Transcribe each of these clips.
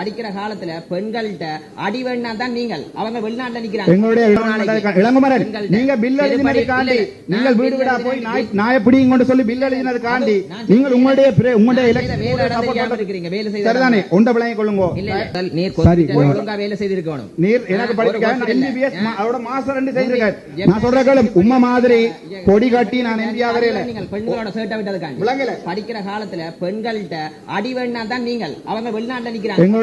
படிக்கிற காலத்துல பெண்கள்கிட்ட அடி வேணா தான் நீங்கள். அவங்க வெளிநாட்டுல நிக்கிறாங்க. எங்களுடைய. இளங்குமரன். நீங்க பில் இல்ல, இல்ல. நீங்கள் நான் வீடு வீடா போய் எழுதினது- நாய் நாய பிடிங்க கொண்டு சொல்லி பில் எழுதினதுக்காண்டி நான் நீங்கள் உங்களுடைய உங்களுடைய இருக்கிறீங்க வேலை செய்த சரிதானே? உண்ட விளங்கி கொள்ளுங்க நீர் ஒழுங்கா வேலை செய்திருக்கணும். நீர் எனக்கு படிக்க. எம்பிபிஎஸ் அவரோட மாஸ்டர் ரெண்டு செய்திருக்காரு. நான் சொல்ற உம்மை மாதிரி கொடி கட்டி நான் எம்பி ஆகிறேன் நீங்கள் பெண்களோட சேட்டை விட்டதுக்காண்டி. விளங்கல. படிக்கிற காலத்துல பெண்கள்கிட்ட அடி வேணா தான் நீங்கள். அவங்க வெளிநாட்டுல நிக்கிறாங்க.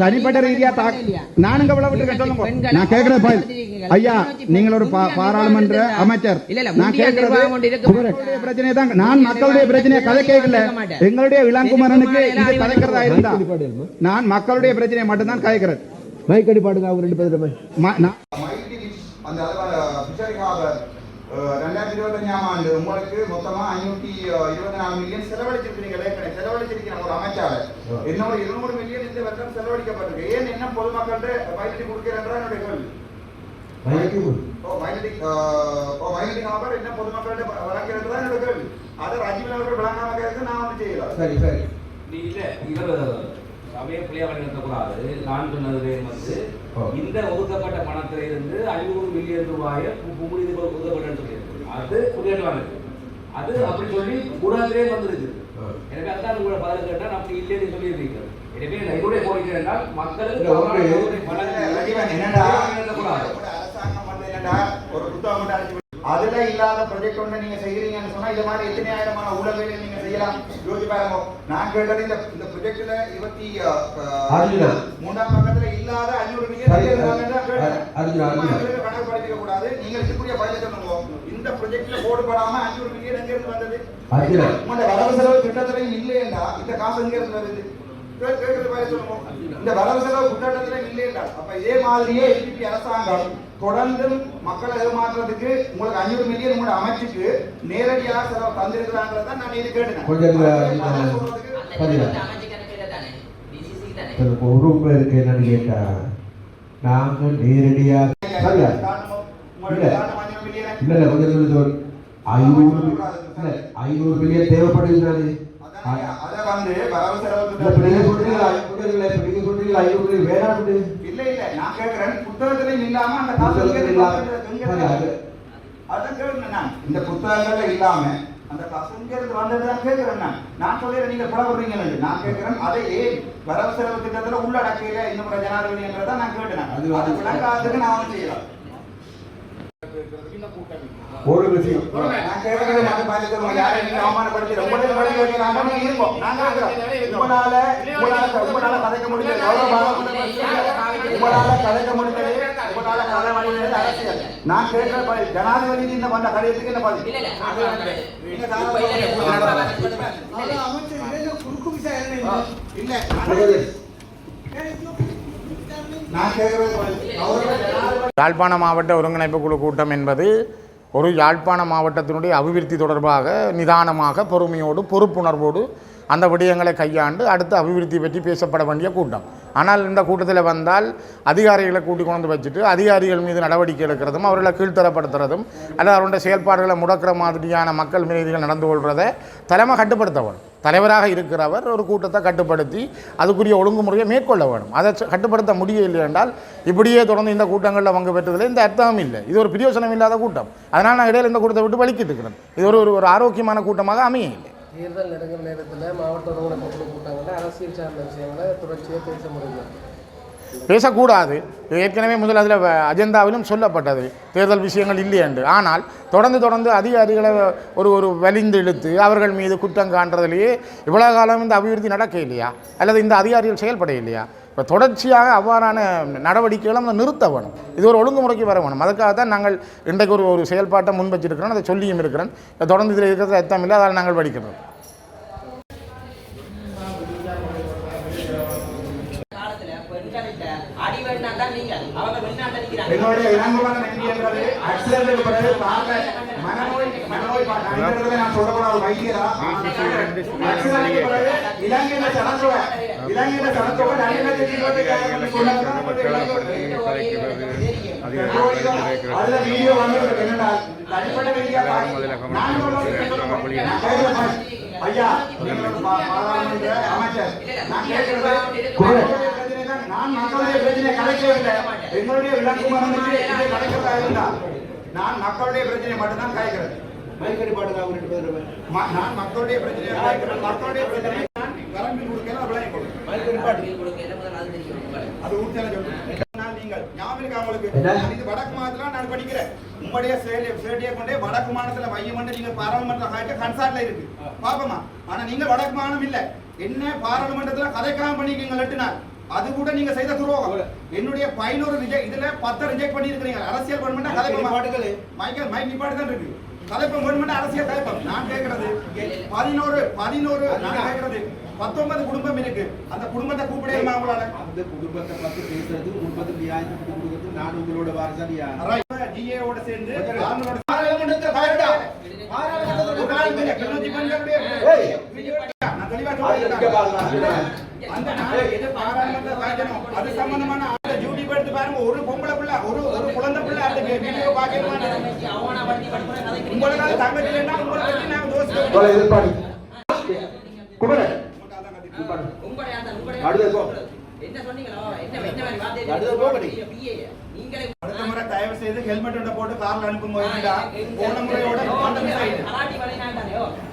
தனிப்பட்ட ரீதியா தாக் நானும் கவலைப்பட்டு சொல்லுங்க. நான் கேட்கிறேன் பாய் ஐயா நீங்கள் ஒரு பாராளுமன்ற அமைச்சர். நான் பிரச்சனையை தான் நான் மக்களுடைய பிரச்சனையை கதை கேட்கல. எங்களுடைய இளங்குமரனுக்கு இது கதைக்கிறதா இருந்தா? நான் மக்களுடைய பிரச்சனையை மட்டும்தான் கதைக்கிறேன். மைக்கடி பாடுங்க அவங்க ரெண்டு பேரும். ரெண்டாயிரத்தி இருபத்தஞ்சாம் ஆண்டு உங்களுக்கு மொத்தமா ஐநூத்தி இருபத்தி நாலு மில்லியன் செலவழிச்சிருக்கீங்க ஏற்கனவே செலவழிச்சிருக்கிற ஒரு அமைச்சாளர் இன்னொரு இருநூறு மில்லியன் இந்த வருடம் செலவழிக்கப்பட்டிருக்கு ஏன் என்ன பொதுமக்கள்கிட்ட மைட்டி கொடுக்கிறன்றா என்னுடைய கேள்வி என்ன பொதுமக்கள்கிட்ட வழங்கிறதா என்னோட கேள்வி அதை ராஜீவ் அவர்கள் வழங்காம கேட்க நான் ஒன்றும் செய்யல சரி சரி இல்ல இவர் சபையை பிள்ளையா வழிநடத்தக்கூடாது நான் சொன்னது வந்து. இந்த ஒதுக்கப்பட்ட பணத்தில இருந்து ஐநூறு மில்லியன் ரூபாயை புகுதி ஒதுக்கப்பட்டு சொல்லியிருக்கு. அது புரியவாங்க அது அப்படி சொல்லி கூடாதே வந்திருக்கு. எனவே அதான் உங்களை பதில் கேட்டா அப்படி இல்லைன்னு சொல்லியிருக்கீங்க எனவே என்னுடைய கோரிக்கை என்றால் மக்களுக்கு அதுல இல்லாத ப்ரொஜெக்ட் ஒன்று நீங்க செய்யறீங்கன்னு சொன்னா இந்த மாதிரி எத்தனை ஆயிரமான ஊழல் வேலை நீங்க செய்யலாம்? பாருங்க. நான் கேட்டது இந்த இந்த ப்ரொஜெக்ட்ல இருபத்தி பக்கத்துல இல்லாத அஞ்சூறு மில்லியன் கணக்கு படிக்க கூடாது. நீங்க இருக்கக்கூடிய பதில் சொல்லுங்க. இந்த ப்ரொஜெக்ட்ல போடுபடாம அஞ்சூறு மில்லியன் எங்க இருந்து வந்தது. உங்களோட வரவு செலவு திட்டத்திலையும் இந்த காசு எங்க இருந்து வருது? இந்த வரவு செலவு திட்டத்தில இல்லையேண்டா அப்ப இதே மாதிரியே எல்பிபி அரசாங்கம் தொடர்ந்து மக்களை ஏமாற்றுறதுக்கு உங்களுக்கு அஞ்சூறு மில்லியன் உங்களோட அமைச்சுக்கு நேரடியாக செலவு தந்திருக்கிறாங்கிறத நான் இது கேட்டேன் ஒரு உண்மை இருக்கு என்னன்னு கேட்டா நாங்க நேரடியா சரியா? காரணம் இல்ல. உங்களுக்கு காரணம் அஞ்சூறு மில்லியன் இல்ல இல்ல கொஞ்சம். ஐநூறு ஐநூறு மில்லியன் தேவைப்படுது அதை வந்து வரவு செலவு சொல்றீங்களா மில்லியன் வேணாம் இல்ல இல்ல. நான் கேக்குறேன். புத்தகத்திலையும் இல்லாம அந்த காசு புத்தகத்துல இல்லாம. அதான் கேக்குறேன் நான். இந்த புத்தகங்கள்ல இல்லாம அந்த இருந்து வந்ததுதான் கேக்குறேன் நான். நான் சொல்லிடுறேன் நீங்க புலப்படுறீங்கன்னு நான் கேக்குறேன் அதை ஏன் வரவு செலவு திட்டத்துல உள்ளடக்கையில இன்னும் ஜனாதிபதி என்றதை நான் கேட்டேன் அது- விளங்காததுக்கு நான் செய்யலாம். ஒரு விஷயம். அவமானப்படுத்தி கதைக்க முடியல. கதைக்க முடியல. நான் கேட்கிற ஜனாதிபதி இந்த பண்ண கடிதத்துக்கு என்ன பதில்? நான் ஜனாதிபதி யாழ்ப்பாண மாவட்ட ஒருங்கிணைப்பு குழு கூட்டம் என்பது ஒரு யாழ்ப்பாண மாவட்டத்தினுடைய அபிவிருத்தி தொடர்பாக நிதானமாக பொறுமையோடு பொறுப்புணர்வோடு அந்த விடயங்களை கையாண்டு அடுத்த அபிவிருத்தி பற்றி பேசப்பட வேண்டிய கூட்டம். ஆனால் இந்த கூட்டத்தில் வந்தால் அதிகாரிகளை கூட்டி கொண்டு வச்சுட்டு அதிகாரிகள் மீது நடவடிக்கை எடுக்கிறதும் அவர்களை கீழ்த்தரப்படுத்துறதும் அல்லது அவருடைய செயல்பாடுகளை முடக்கிற மாதிரியான மக்கள் மீதிகள் நடந்து கொள்வதை தலைமை கட்டுப்படுத்தவன் தலைவராக இருக்கிறவர் ஒரு கூட்டத்தை கட்டுப்படுத்தி அதுக்குரிய ஒழுங்குமுறையை மேற்கொள்ள வேணும் அதை கட்டுப்படுத்த முடியவில்லை என்றால் இப்படியே தொடர்ந்து இந்த கூட்டங்களில் பங்கு பெற்றதில் இந்த அர்த்தமும் இல்லை. இது ஒரு பிரியோசனம் இல்லாத கூட்டம். அதனால் நான் இடையில் இந்த கூட்டத்தை விட்டு வலிக்கிட்டு இருக்கிறேன். இது ஒரு ஒரு- ஒரு ஆரோக்கியமான கூட்டமாக அமைய இல்லை தேர்தல் நெருங்கிற நேரத்தில் மாவட்ட கூட்டங்களில் அரசியல் சார்ந்த விஷயங்களை தொடர்ச்சியாக பேச முடியும். பேசக்கூடாது. இது ஏற்கனவே முதல் அதில் அஜெண்டாவிலும் சொல்லப்பட்டது. தேர்தல் விஷயங்கள் இல்லை என்று. ஆனால் தொடர்ந்து தொடர்ந்து அதிகாரிகளை ஒரு ஒரு வலிந்து இழுத்து அவர்கள் மீது குற்றம் காண்றதுலேயே இவ்வளோ காலம் இந்த அபிவிருத்தி நடக்க இல்லையா? அல்லது இந்த அதிகாரிகள் செயல்பட இல்லையா? இப்போ தொடர்ச்சியாக அவ்வாறான நடவடிக்கைகளை நம்ம நிறுத்த வேணும். இது ஒரு ஒழுங்குமுறைக்கு வர வேணும். அதுக்காக தான் நாங்கள் இன்றைக்கு ஒரு ஒரு செயல்பாட்டை முன் வச்சிருக்கிறோம் அதை சொல்லியும் இருக்கிறோம். தொடர்ந்து இதில் இருக்கிறது அர்த்தம் இல்லை. அதால் நாங்கள் படிக்கிறோம் காலத்துல பெண்கள்கிட்ட அடி வேணா தான் நீங்கள் அவங்க வெளிநாட்டுல நிக்கிறாங்க என்னுடைய இளங்குமரன் பிறகு மனநோய் மனநோய் நான் சொல்லக்கூடாத வைத்தியரா பிறகு இலங்கையில இலங்கையில அதுல வீடியோ வந்திருக்கு என்னடா தனிப்பட்ட வீடியோ நான். ஐயா பாராளுமன்ற அமைச்சர் நான் கேட்கிறது. நான் மக்களுடைய பிரச்சனை கலைக்கவில்லை. எங்களுடைய விளக்குமரம் வச்சு இதை கலைக்கிறதா இருந்தா நான் மக்களுடைய பிரச்சனை மட்டும்தான் கலைக்கிறேன். மைக்கடி பாடுங்க அவங்க ரெண்டு பேரும் ம- நான் மக்களுடைய பிரச்சனையை கலைக்கிறேன். மக்களுடைய பிரச்சனை நான் வரம்பு கொடுக்கல விளைய அது ஊர்ச்சால சொல்லு நான் நீங்கள்? ஞாபகம் இருக்கா உங்களுக்கு? என்ன? நான் இது வடக்கு மாநிலத்துல நான் படிக்கிறேன். உங்களுடைய சேலை சேட்டியை கொண்டே வடக்கு மாநிலத்துல மையம் நீங்க பாராளுமன்ற கன்சார்ட்ல இருக்கு. பாப்போமா? ஆனா நீங்க வடக்கு மாநிலம் இல்ல. என்ன பாராளுமன்றத்துல கதைக்காம பண்ணிருக்கீங்க நாள் அது கூட நீங்க செய்த துரோகம். என்னுடைய பதினோரு ரிஜெக்ட் இதுல பத்து ரிஜெக்ட் பண்ணி இருக்கிறீங்க அரசியல் கவர்மெண்ட் கதைப்பமா? மைக்கேல் மைக் நிப்பாட்டு தான் இருக்கு. கதைப்பம் கவர்மெண்ட் அரசியல் கதைப்பம். நான் கேட்கறது பதினோரு பதினோரு நான் கேட்கறது பத்தொன்பது குடும்பம் இருக்கு. அந்த குடும்பத்தை கூப்பிடையுமா உங்களால. அந்த குடும்பத்தை பத்தி பேசுறது குடும்பத்தை நியாயத்தை கொடுக்கறது நான் உங்களோட வாரசாரியா ஜிஏவோட சேர்ந்து பாராளுமன்றத்தை பாருடா. பெண்களுடைய நான் தெளிவா சொல்றேன். அந்த நாள் எது பாராளுமன்ற காய்ச்சணும் அது சம்பந்தமான அந்த டியூட்டி எடுத்து பாருங்க. ஒரு பொம்பளை பிள்ளை ஒரு ஒரு குழந்தை பிள்ளை அந்த வீடியோ பாக்கணுமா? உங்களுக்கு தங்கச்சி இல்லைன்னா உங்களை பத்தி நாங்க அடுத்து போ. அடுத்து போ, படி. அடுத்த முறை தயவு செய்து ஹெல்மெட் ஒன்றை போட்டு கார்ல அனுப்பும் போதுடா போன முறையோட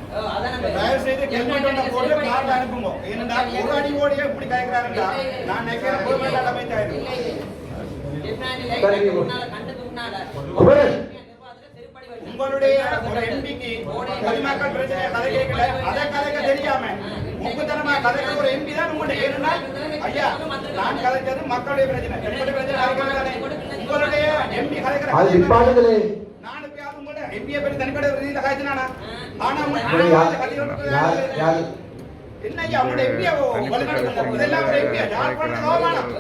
தயவு செய்து ஹெல்மெட் ஒன்றை போட்டு கார்ல அனுப்புங்க. ஏனென்றா ஒரு அடி ஓடியே இப்படி கேட்கிறாருடா நான் நினைக்கிறேன் பொதுமக்கள் அமைச்சாயிரும் குமரன் உங்களுடைய ஒரு எம்பிக்கு பொதுமக்கள் பிரச்சனையை கதை கேட்கல அதை கதைக்க தெரியாம முக்குத்தனமா கதைக்கிற ஒரு எம்பி தான் உங்களுடைய ஏனென்றால் ஐயா நான் கதைச்சது மக்களுடைய பிரச்சனை. உங்களுடைய எம்பி கதைக்கிற அது நிப்பாட்டுங்களே நான் எப்பயாவது உங்களோட எம்பியை பற்றி தனிப்பட்ட ரீதியில கதைச்சினானா ஆனா யார் உங்க யார் யார் என்ன ஐயா உங்களோட எம்பியா இதெல்லாம் ஒரு எம்பியா கோமானம்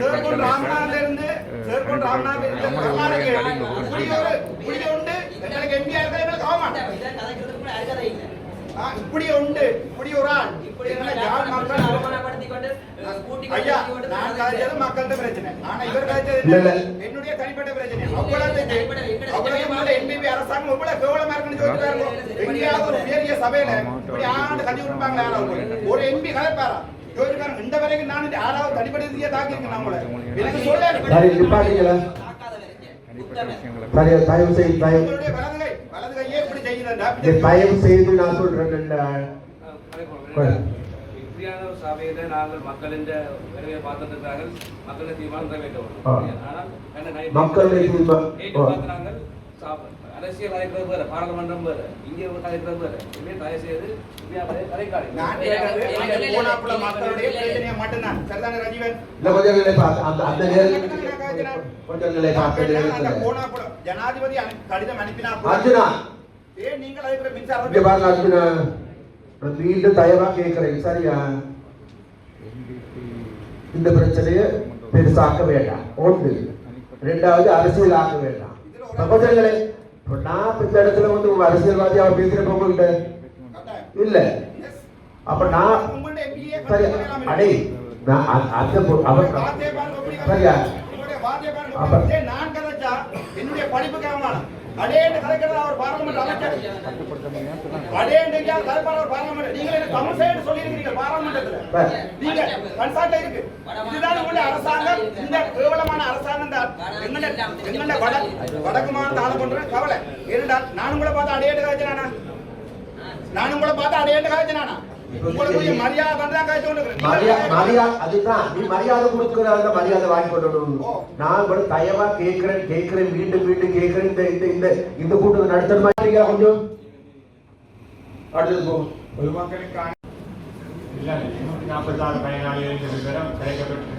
சேர்கொண்டு ராமநாதன்ல இருந்து சேர்கொண்டு இருந்து உண்டு? எங்களுக்கு எம்பியா எங்களுக்கு இப்படி உண்டு இப்படி ஒரு ஆள். ஐயா நான் கதைச்சது மக்கள்கிட்ட பிரச்சனை. ஆனா இவர். என்னுடைய தனிப்பட்ட பிரச்சனை. அவ்வளவு அவ்வளவு உங்களோட எம்பிபி அரசாங்கம் எவ்வளவு கேவலமா இருக்குன்னு சொல்லி பாருங்க எங்கேயாவது ஒரு பெரிய சபையில இப்படி ஆண்டு கட்டி விட்டுப்பாங்களா யாராவது ஒரு எம்பி கதைப்பாரா யோசிப்பாருங்க இந்த வரைக்கும் நான் இந்த ஆறாவது தனிப்பட்ட ரீதியா தாக்கியிருக்கேன் நம்மள எனக்கு சொல்ல சரி நிப்பாட்டுங்களா சரி தயவு செய்து தயவு தயவு செய்து நான் சொல்றேன் அரசியல் வேற பாராளுமன்றம் வேற இங்கே கலைக்கிறது வேற இனிமே தயவு செய்து இந்தியாவிலே கோலாப்புல மக்களுடைய பிரச்சனையை மட்டும்தான் சரிதானே ரஜீவன் கொஞ்சம் ஜனாதிபதி கடிதம் அனுப்பினா இங்க பாருங்க அர்ஜுனா மீண்டும் தயவா கேட்கிறேன் சரியா? இந்த பிரச்சனையை பெருசாக்க வேண்டாம். ஒன்று. ரெண்டாவது அரசியல் ஆக்க வேண்டாம் சகோதரர்களே நான் இந்த இடத்துல வந்து உங்க அரசியல்வாதியா பேசுறப்ப உங்கள்கிட்ட இல்ல. அப்ப நான் சரி அடே நான் அந்த அவர் சரியா? அப்ப- நான் என்னுடைய படிப்புக்கு அடேன்னு கதைக்கிறது அவர் பாராளுமன்ற அமைச்சர். அடேன்னு கதைப்பார் அவர் பாராளுமன்ற. நீங்கள் என்ன தமிழ் சைடு சொல்லியிருக்கிறீங்க பாராளுமன்றத்துல. ப- நீங்க கன்சார்ட்ல இருக்கு. இதுதான் உங்களுடைய அரசாங்கம். இந்த கேவலமான அரசாங்கம் தான். வட வடக்கு மாநில ஆள பண்ற கவலை. ஏனென்றால் நான் உங்களை பார்த்து அடையேட்டு காய்ச்சினானா நான் உங்களை பார்த்து அடையேட்டு காய்ச்சினானா உங்களுக்கு மரியாதை தான் காய்ச்சி மரியாதை மரியாதை அதுதான். நீ மரியாதை கொடுக்கிற அந்த மரியாதை வாங்கி கொள்ளணும் நான் கூட தயவா கேட்கிறேன் கேட்கிறேன் மீண்டும் மீண்டும் கேட்கிறேன். இந்த இந்த இந்த இந்த கூட்டத்தை நடத்துற மாதிரி கொஞ்சம்? அடுத்தது போ. பொதுமக்களுக்கான இல்லை இருநூற்றி நாற்பத்தாறு பயனாளிகளுக்கு விவரம் கிடைக்கப்பட்டு